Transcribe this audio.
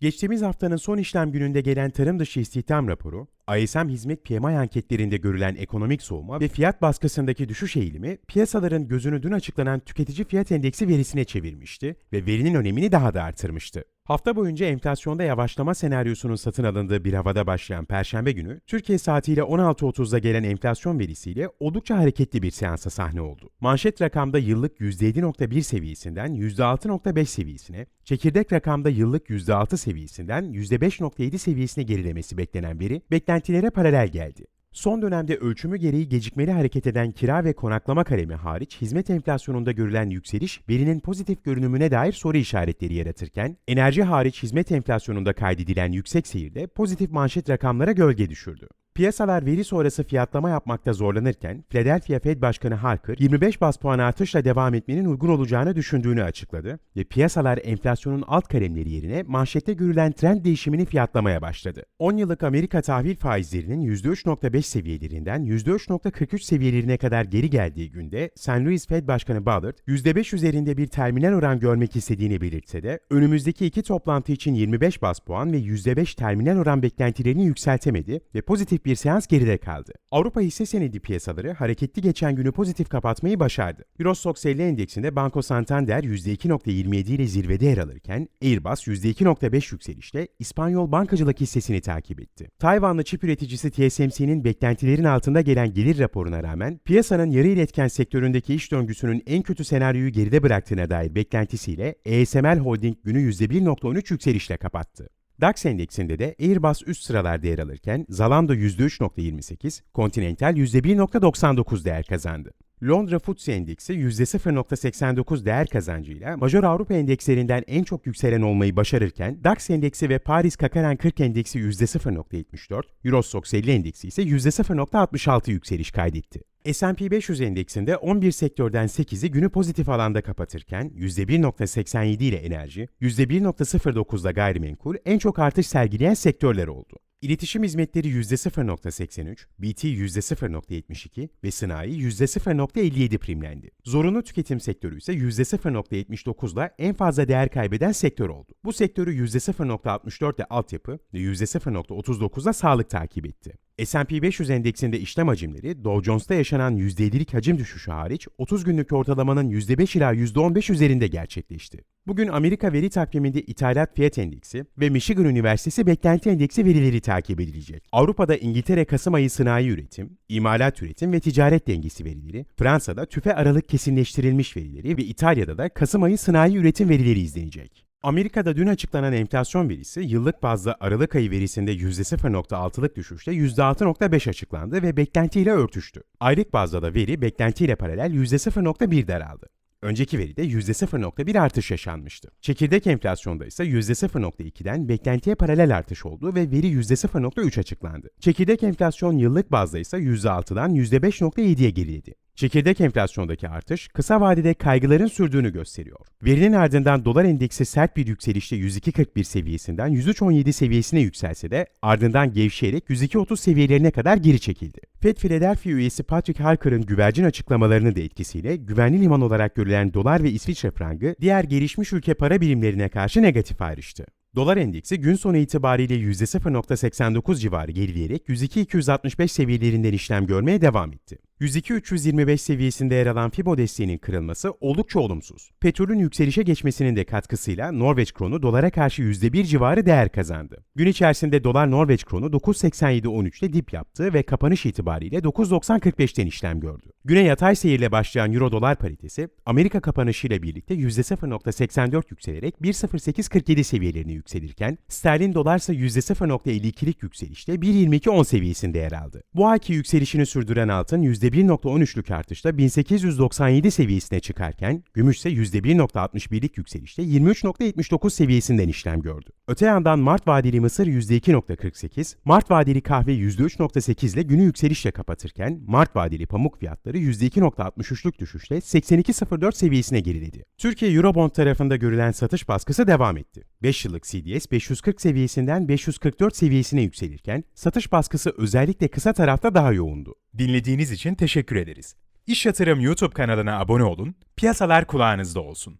Geçtiğimiz haftanın son işlem gününde gelen tarım dışı istihdam raporu, ISM hizmet PMI anketlerinde görülen ekonomik soğuma ve fiyat baskısındaki düşüş eğilimi piyasaların gözünü dün açıklanan tüketici fiyat endeksi verisine çevirmişti ve verinin önemini daha da artırmıştı. Hafta boyunca enflasyonda yavaşlama senaryosunun satın alındığı bir havada başlayan Perşembe günü, Türkiye saatiyle 16.30'da gelen enflasyon verisiyle oldukça hareketli bir seansa sahne oldu. Manşet rakamda yıllık %7.1 seviyesinden %6.5 seviyesine, çekirdek rakamda yıllık %6 seviyesinden %5.7 seviyesine gerilemesi beklenen veri, beklentilere paralel geldi. Son dönemde ölçümü gereği gecikmeli hareket eden kira ve konaklama kalemi hariç hizmet enflasyonunda görülen yükseliş verinin pozitif görünümüne dair soru işaretleri yaratırken, enerji hariç hizmet enflasyonunda kaydedilen yüksek seyirde pozitif manşet rakamlara gölge düşürdü. Piyasalar veri sonrası fiyatlama yapmakta zorlanırken, Philadelphia Fed Başkanı Harker, 25 bas puan artışla devam etmenin uygun olacağını düşündüğünü açıkladı ve piyasalar enflasyonun alt kalemleri yerine manşette görülen trend değişimini fiyatlamaya başladı. 10 yıllık Amerika tahvil faizlerinin %3.5 seviyelerinden %3.43 seviyelerine kadar geri geldiği günde St. Louis Fed Başkanı Ballard, %5 üzerinde bir terminal oran görmek istediğini belirtse de, önümüzdeki iki toplantı için 25 bas puan ve %5 terminal oran beklentilerini yükseltemedi ve pozitif bir seans geride kaldı. Avrupa hisse senedi piyasaları hareketli geçen günü pozitif kapatmayı başardı. Eurostoxx 50 endeksinde Banco Santander %2.27 ile zirvede yer alırken Airbus %2.5 yükselişle İspanyol bankacılık hissesini takip etti. Tayvanlı çip üreticisi TSMC'nin beklentilerin altında gelen gelir raporuna rağmen piyasanın yarı iletken sektöründeki iş döngüsünün en kötü senaryoyu geride bıraktığına dair beklentisiyle ASML Holding günü %1.13 yükselişle kapattı. DAX endeksinde de Airbus üst sıralarda yer alırken Zalando %3.28, Continental %1.99 değer kazandı. Londra FTSE endeksi %0.89 değer kazancıyla major Avrupa endekslerinden en çok yükselen olmayı başarırken DAX endeksi ve Paris Kakaren 40 endeksi %0.74, Eurostoxx 50 endeksi ise %0.66 yükseliş kaydetti. S&P 500 endeksinde 11 sektörden 8'i günü pozitif alanda kapatırken %1.87 ile enerji, %1.09 ile gayrimenkul en çok artış sergileyen sektörler oldu. İletişim hizmetleri %0.83, BT %0.72 ve sanayi %0.57 primlendi. Zorunlu tüketim sektörü ise %0.79 ile en fazla değer kaybeden sektör oldu. Bu sektörü %0.64 ile altyapı ve %0.39 ile sağlık takip etti. S&P 500 endeksinde işlem hacimleri Dow Jones'ta yaşanan %7'lik hacim düşüşü hariç 30 günlük ortalamanın %5 ila %15 üzerinde gerçekleşti. Bugün Amerika veri takviminde ithalat fiyat endeksi ve Michigan Üniversitesi beklenti endeksi verileri takip edilecek. Avrupa'da İngiltere Kasım ayı sanayi üretim, imalat üretim ve ticaret dengesi verileri, Fransa'da tüfe aralık kesinleştirilmiş verileri ve İtalya'da da Kasım ayı sanayi üretim verileri izlenecek. Amerika'da dün açıklanan enflasyon verisi yıllık bazda Aralık ayı verisinde %0.6'lık düşüşle %6.5 açıklandı ve beklentiyle örtüştü. Aylık bazda da veri beklentiyle paralel %0.1 daraldı. Önceki veride %0.1 artış yaşanmıştı. Çekirdek enflasyonda ise %0.2'den beklentiye paralel artış oldu ve veri %0.3 açıklandı. Çekirdek enflasyon yıllık bazda ise %6'dan %5.7'ye geriledi. Çekirdek enflasyondaki artış kısa vadede kaygıların sürdüğünü gösteriyor. Verinin ardından dolar endeksi sert bir yükselişle 102.41 seviyesinden 103.17 seviyesine yükselse de ardından gevşeyerek 102.30 seviyelerine kadar geri çekildi. Fed Philadelphia üyesi Patrick Harker'ın güvercin açıklamalarının da etkisiyle güvenli liman olarak görülen dolar ve İsviçre frangı diğer gelişmiş ülke para birimlerine karşı negatif ayrıştı. Dolar endeksi gün sonu itibariyle %0.89 civarı gerileyerek 102.265 seviyelerinden işlem görmeye devam etti. 102.325 seviyesinde yer alan Fibo desteğinin kırılması oldukça olumsuz. Petrolün yükselişe geçmesinin de katkısıyla Norveç kronu dolara karşı %1 civarı değer kazandı. Gün içerisinde dolar Norveç kronu 9.87.13'te dip yaptı ve kapanış itibariyle 9.90.45'ten işlem gördü. Güne yatay seyirle başlayan Euro dolar paritesi Amerika kapanışıyla birlikte %0.84 yükselerek 1.0847 seviyelerine yükselirken sterlin dolar ise %0.52'lik yükselişte 1.22.10 seviyesinde yer aldı. Bu ayki yükselişini sürdüren altın %1.13'lük artışla 1897 seviyesine çıkarken gümüş ise %1.61'lik yükselişte 23.79 seviyesinden işlem gördü. Öte yandan Mart vadeli mısır %2.48, Mart vadeli kahve %3.8 ile günü yükselişle kapatırken Mart vadeli pamuk fiyatları %2.63'lük düşüşle 82.04 seviyesine geriledi. Türkiye Eurobond tarafında görülen satış baskısı devam etti. 5 yıllık CDS 540 seviyesinden 544 seviyesine yükselirken satış baskısı özellikle kısa tarafta daha yoğundu. Dinlediğiniz için teşekkür ederiz. İş Yatırım YouTube kanalına abone olun, piyasalar kulağınızda olsun.